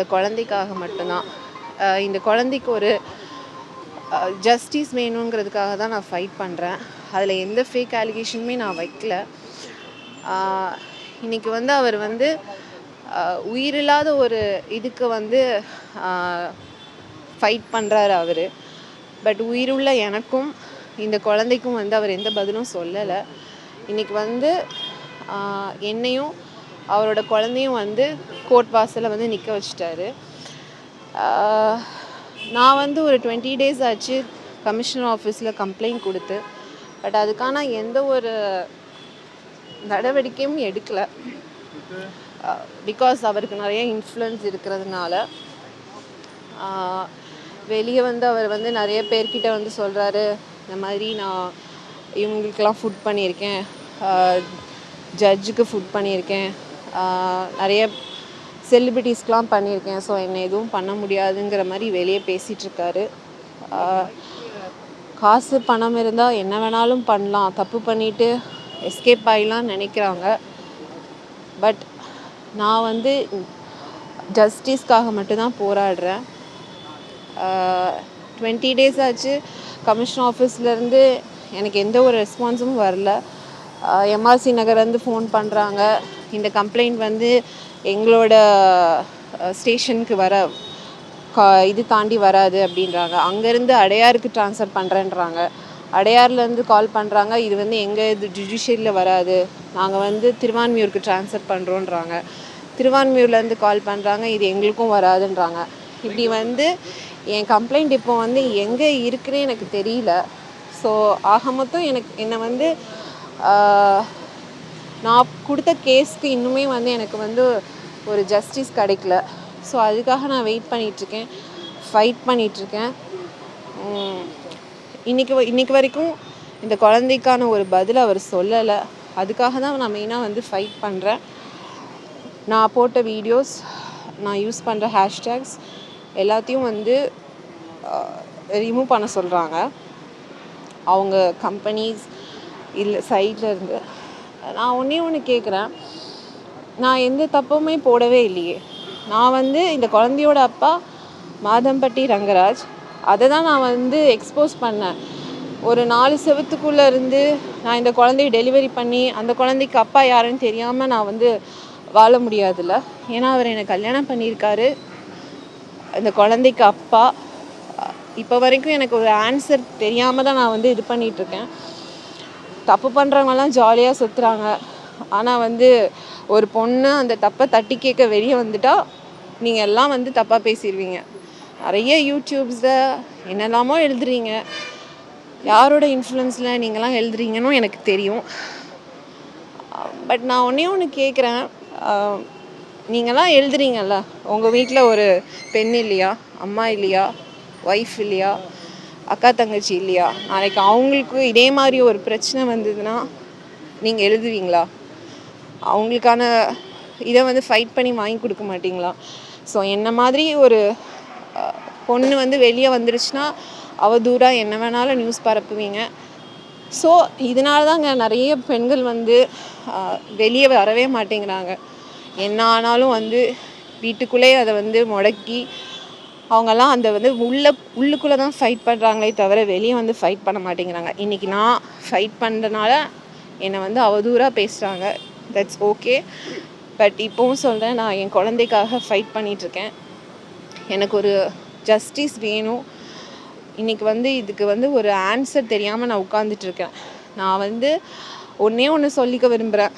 இந்த குழந்தைக்காக மட்டும்தான். இந்த குழந்தைக்கு ஒரு ஜஸ்டிஸ் வேணுங்கிறதுக்காக தான் நான் ஃபைட் பண்ணுறேன் அதில் எந்த ஃபேக் அலிகேஷனுமே நான் வைக்கல. இன்றைக்கி வந்து அவர் வந்து உயிரில்லாத ஒரு இதுக்கு வந்து ஃபைட் பண்ணுறாரு அவர். பட் உயிருள்ள எனக்கும் இந்த குழந்தைக்கும் வந்து அவர் எந்த பதிலும் சொல்லலை. இன்றைக்கி வந்து என்னையும் அவரோட குழந்தையும் வந்து கோர்ட் வாசலில் வந்து நிற்க வச்சிட்டாரு. நான் வந்து ஒரு டுவெண்ட்டி டேஸ் ஆச்சு கமிஷனர் ஆஃபீஸில் கம்ப்ளைண்ட் கொடுத்து. பட் அதுக்கான எந்த ஒரு நடவடிக்கையும் எடுக்கல. பிகாஸ் அவருக்கு நிறைய இன்ஃப்ளூயன்ஸ் இருக்கிறதுனால வெளியே வந்து அவர் வந்து நிறைய பேர்கிட்ட வந்து சொல்கிறாரு இந்த மாதிரி நான் இவங்களுக்கெல்லாம் ஃபுட் பண்ணியிருக்கேன் ஜட்ஜுக்கு ஃபுட் பண்ணியிருக்கேன் நிறைய செலிபிரிட்டிஸ்க்கெலாம் பண்ணியிருக்கேன். ஸோ என்னை எதுவும் பண்ண முடியாதுங்கிற மாதிரி வெளியே பேசிகிட்ருக்காரு காசு பணம் இருந்தால் என்ன வேணாலும் பண்ணலாம். தப்பு பண்ணிவிட்டு எஸ்கேப் ஆகிலாம் நினைக்கிறாங்க. பட் நான் வந்து ஜஸ்டிஸ்க்காக மட்டும்தான் போராடுறேன். டுவெண்ட்டி டேஸ் ஆச்சு. கமிஷன் ஆஃபீஸ்லேருந்து எனக்கு எந்த ஒரு ரெஸ்பான்ஸும் வரல. எம்ஆர்சி நகர்லேருந்து ஃபோன் பண்ணுறாங்க இந்த கம்ப்ளைண்ட் வந்து எங்களோட ஸ்டேஷனுக்கு வர கா இது தாண்டி வராது அப்படின்றாங்க. அங்கேருந்து அடையாருக்கு ட்ரான்ஸ்ஃபர் பண்ணுறேன்றாங்க அடையார்லேருந்து கால் பண்ணுறாங்க இது வந்து எங்கள் இது ஜுடிஷியரியில் வராது. நாங்கள் வந்து திருவான்மியூருக்கு ட்ரான்ஸ்ஃபர் பண்ணுறோன்றாங்க திருவான்மியூர்லேருந்து கால் பண்ணுறாங்க இது எங்களுக்கும் வராதுன்றாங்க. இப்படி வந்து என் கம்ப்ளைண்ட் இப்போ வந்து எங்கே இருக்குன்னு எனக்கு தெரியல. ஸோ ஆக மொத்தம் எனக்கு என்னை வந்து நான் கொடுத்த கேஸ்க்கு இன்னுமே வந்து எனக்கு வந்து ஒரு ஜஸ்டிஸ் கிடைக்கல. ஸோ அதுக்காக நான் வெயிட் பண்ணிகிட்ருக்கேன் ஃபைட் பண்ணிகிட்ருக்கேன் இன்றைக்கி வ- வரைக்கும் இந்த குழந்தைக்கான ஒரு பதில் அவர் சொல்லலை. அதுக்காக தான் நான் மெயினாக வந்து ஃபைட் பண்ணுறேன் நான் போட்ட வீடியோஸ் நான் யூஸ் பண்ணுற ஹேஷ்டேக்ஸ் எல்லாத்தையும் வந்து ரிமூவ் பண்ண சொல்கிறாங்க அவங்க கம்பெனிஸ் இல்லை சைடில் இருந்து. நான் ஒன்றே ஒன்று கேட்குறேன் நான் எந்த தப்புமே போடவே இல்லையே. நான் வந்து இந்த குழந்தையோட அப்பா மாதம்பட்டி ரங்கராஜ். அதை தான் நான் வந்து எக்ஸ்போஸ் பண்ணேன். ஒரு நாலு செவத்துக்குள்ளே இருந்து நான் இந்த குழந்தைய டெலிவரி பண்ணி அந்த குழந்தைக்கு அப்பா யாருன்னு தெரியாமல் நான் வந்து வாழ முடியாதுல்ல. ஏன்னா அவர் என்னை கல்யாணம் பண்ணியிருக்காரு. அந்த குழந்தைக்கு அப்பா. இப்போ வரைக்கும் எனக்கு ஒரு ஆன்சர் தெரியாமல் தான் நான் வந்து இது பண்ணிகிட்ருக்கேன் தப்பு பண்ணுறவங்கலாம் ஜாலியாக சுற்றுறாங்க ஆனால் வந்து ஒரு பொண்ணு அந்த தப்பை தட்டி கேட்க வெளியே வந்துட்டால் நீங்கள் எல்லாம் வந்து தப்பாக பேசிடுவீங்க நிறைய யூடியூப்ஸில் என்னெல்லாமோ எழுதுறீங்க. யாரோட இன்ஃப்ளூயன்ஸில் நீங்களாம் எழுதுறீங்கன்னு எனக்கு தெரியும். பட் நான் ஒன்றே ஒன்று கேட்குறேன். நீங்களாம் எழுதுறீங்கல்ல? உங்கள் வீட்டில் ஒரு பெண் இல்லையா? அம்மா இல்லையா? ஒய்ஃப் இல்லையா? அக்கா தங்கச்சி இல்லையா? நாளைக்கு அவங்களுக்கு இதே மாதிரி ஒரு பிரச்சனை வந்ததுன்னா நீங்கள் எழுதுவீங்களா? அவங்களுக்கான இதை வந்து ஃபைட் பண்ணி வாங்கி கொடுக்க மாட்டீங்களா? ஸோ என்ன மாதிரி ஒரு பொண்ணு வந்து வெளியே வந்துருச்சுன்னா அவதூறாக என்ன வேணாலும் நியூஸ் பரப்புவீங்க. ஸோ இதனால தாங்க நிறைய பெண்கள் வந்து வெளியே வரவே மாட்டேங்கிறாங்க. என்ன ஆனாலும் வந்து வீட்டுக்குள்ளே அதை வந்து முடக்கி அவங்கெல்லாம் அந்த வந்து உள்ள உள்ளுக்குள்ளே தான் ஃபைட் பண்ணுறாங்களே தவிர வெளியே வந்து ஃபைட் பண்ண மாட்டேங்கிறாங்க. இன்றைக்கி நான் ஃபைட் பண்ணுறதுனால என்னை வந்து அவதூறாக பேசுகிறாங்க தட்ஸ் ஓகே பட் இப்போவும் சொல்கிறேன் நான் என் குழந்தைக்காக ஃபைட் பண்ணிகிட்ருக்கேன் எனக்கு ஒரு ஜஸ்டிஸ் வேணும். இன்றைக்கி வந்து இதுக்கு வந்து ஒரு ஆன்சர் தெரியாமல் நான் உட்காந்துட்ருக்கேன் நான் வந்து ஒன்றே ஒன்று சொல்லிக்க விரும்புகிறேன்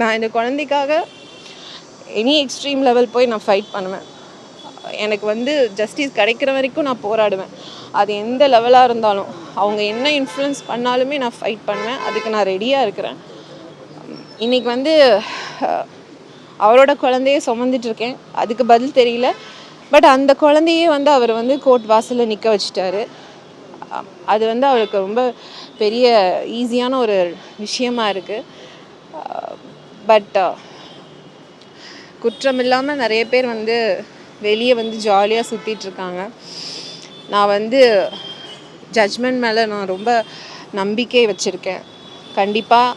நான் இந்த குழந்தைக்காக எனி எக்ஸ்ட்ரீம் லெவல் போய் நான் ஃபைட் பண்ணுவேன். எனக்கு வந்து ஜஸ்டிஸ் கிடைக்கிற வரைக்கும் நான் போராடுவேன். அது எந்த லெவலாக இருந்தாலும். அவங்க என்ன இன்ஃப்ளூயன்ஸ் பண்ணாலுமே நான் ஃபைட் பண்ணுவேன். அதுக்கு நான் ரெடியாக இருக்கிறேன். இன்றைக்கி வந்து அவரோட குழந்தையே சுமந்துட்டு இருக்கேன். அதுக்கு பதில் தெரியல. பட் அந்த குழந்தையே வந்து அவர் வந்து கோர்ட் வாசலில் நிற்க வச்சிட்டாரு. அது வந்து அவருக்கு ரொம்ப பெரிய ஈஸியான ஒரு விஷயமா இருக்குது பட் குற்றம் இல்லாமல் நிறைய பேர் வந்து வெளியே வந்து ஜாலியாக சுற்றிட்டு இருக்காங்க நான் வந்து ஜட்ஜ்மெண்ட் மேலே நான் ரொம்ப நம்பிக்கை வச்சுருக்கேன். கண்டிப்பாக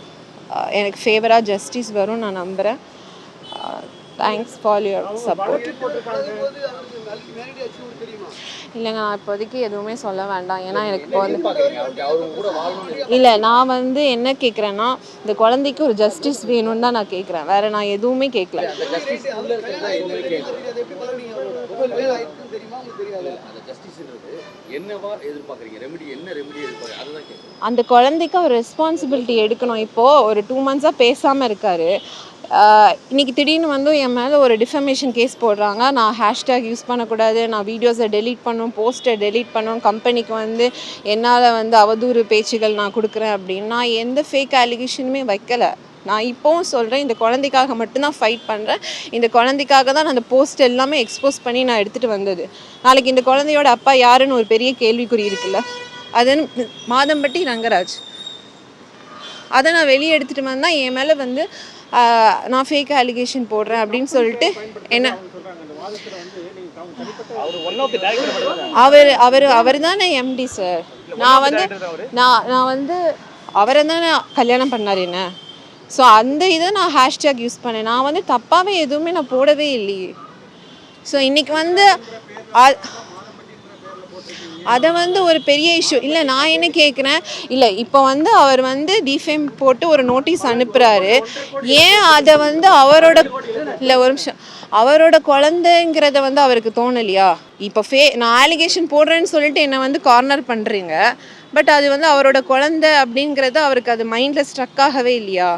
எனக்கு ஃபேவராக ஜஸ்டிஸ் வரும் நான் நம்புகிறேன் தேங்க்ஸ் ஃபார் யுவர் சப்போர்ட் இல்லைங்க நான் இப்போதைக்கு எதுவுமே சொல்ல வேண்டாம். ஏன்னா எனக்கு இப்போ வந்து இல்லை நான் வந்து என்ன கேட்குறேன்னா இந்த குழந்தைக்கு ஒரு ஜஸ்டிஸ் வேணும்னு தான் நான் கேட்குறேன் வேற நான் எதுவுமே கேட்கல அந்த ஜஸ்டிஸ்ன்றது என்னவா எதிர்பார்க்குறீங்க? ரெமெடி என்ன ரெமெடி எதிர்பார்க்குறீங்க அதுதான் கேட்குறேன் அந்த குழந்தைக்கு அவர் ரெஸ்பான்சிபிலிட்டி எடுக்கணும். இப்போது ஒரு டூ மந்த்ஸாக பேசாமல் இருக்காரு. இன்றைக்கி இன்னைக்கு திடீர்னு வந்து என் மேலே ஒரு டிஃபமேஷன் கேஸ் போடுறாங்க. நான் ஹேஷ்டேக் யூஸ் பண்ணக்கூடாது. நான் வீடியோஸை டெலீட் பண்ணும் போஸ்ட்டை டெலீட் பண்ணும் கம்பெனிக்கு வந்து என்னால் வந்து அவதூறு பேச்சுகள் நான் கொடுக்குறேன் அப்படின்னு நான் எந்த ஃபேக் அலிகேஷனுமே வைக்கலை. நான் இப்போவும் சொல்கிறேன் இந்த குழந்தைக்காக மட்டும்தான் ஃபைட் பண்ணுறேன் இந்த குழந்தைக்காக தான் நான் அந்த போஸ்ட் எல்லாமே எக்ஸ்போஸ் பண்ணி நான் எடுத்துகிட்டு வந்தது. நாளைக்கு இந்த குழந்தையோட அப்பா யாருன்னு ஒரு பெரிய கேள்விக்குறி இருக்குல்ல. அது மாதம்பட்டி ரங்கராஜ். அதை நான் வெளியே எடுத்துகிட்டு வந்தால் என் மேலே வந்து நான் ஃபேக் அலிகேஷன் போடுறேன் அப்படின்னு சொல்லிட்டு என்ன அவர் அவர் அவர் தானே எம்டி சார் நான் வந்து நான் நான் வந்து அவரை தானே கல்யாணம் பண்ணார் என்ன? ஸோ அந்த இதை நான் ஹேஷ்டேக் யூஸ் பண்ணேன். நான் வந்து தப்பாகவே எதுவுமே நான் போடவே இல்லையே. ஸோ இன்னைக்கு வந்து அ- அதை வந்து ஒரு பெரிய இஷ்யூ இல்லை நான் என்ன கேட்குறேன் இல்லை இப்போ வந்து அவர் வந்து டிஃபேம் போட்டு ஒரு நோட்டீஸ் அனுப்புகிறாரு ஏன் அதை வந்து அவரோட இல்லை ஒரு நிமிஷம். அவரோட குழந்தைங்கிறத வந்து அவருக்கு தோணலையா? இப்போ ஃபே நான் ஆலிகேஷன் போடுறேன்னு சொல்லிட்டு என்னை வந்து கார்னர் பண்ணுறீங்க பட் அது வந்து அவரோட குழந்தை அப்படிங்கிறது அவருக்கு அது மைண்டில் ஸ்ட்ரக் ஆகவே இல்லையா?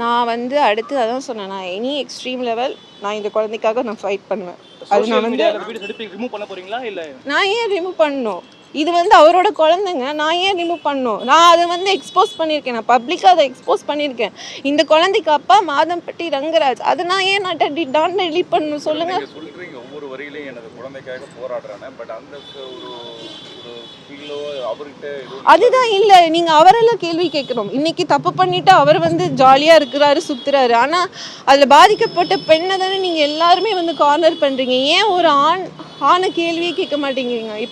நான் வந்து அடுத்து அதான் சொன்னேன். நான் எனி எக்ஸ்ட்ரீம் லெவல் நான் இந்த குழந்தைக்காக நான் ஃபைட் பண்ணுவேன். அது நான் வந்து வீடியோஸ் எடுத்து ரிமூவ் பண்ண போறீங்களா இல்ல? நான் ஏன் ரிமூவ் பண்ணணும்? இது வந்து அவரோட குழந்தைங்க நான் ஏன் ரிமூவ் பண்ணணும்? நான் அதை வந்து எக்ஸ்போஸ் பண்ணியிருக்கேன். நான் பப்ளிக்காக அதை எக்ஸ்போஸ் பண்ணியிருக்கேன். இந்த குழந்தைக்கு அப்பா மாதம்பட்டி ரங்கராஜ். அதை நான் ஏன் நான் டெலிட் டான் டெலிட் பண்ணணும்? சொல்லுங்க. நீங்க சொல்றீங்க ஒவ்வொரு வரியிலையும் எனது குழந்தைக்காக போராடுறேன்னு. பட் அந்த ஒரு அதுதான் இல்ல நீங்க அவரெல்லாம் கேள்வி கேட்கணும். இன்னைக்கு தப்பு பண்ணிட்டு அவர் வந்து ஜாலியா இருக்கிறாரு சுத்துறாரு. ஆனா அதுல பாதிக்கப்பட்ட பெண்ணை தானே நீங்க எல்லாருமே வந்து கார்னர் பண்றீங்க. ஏன் ஒரு ஆண் ஆணை கேள்வியே கேட்க மாட்டேங்கிறீங்க? இப்போ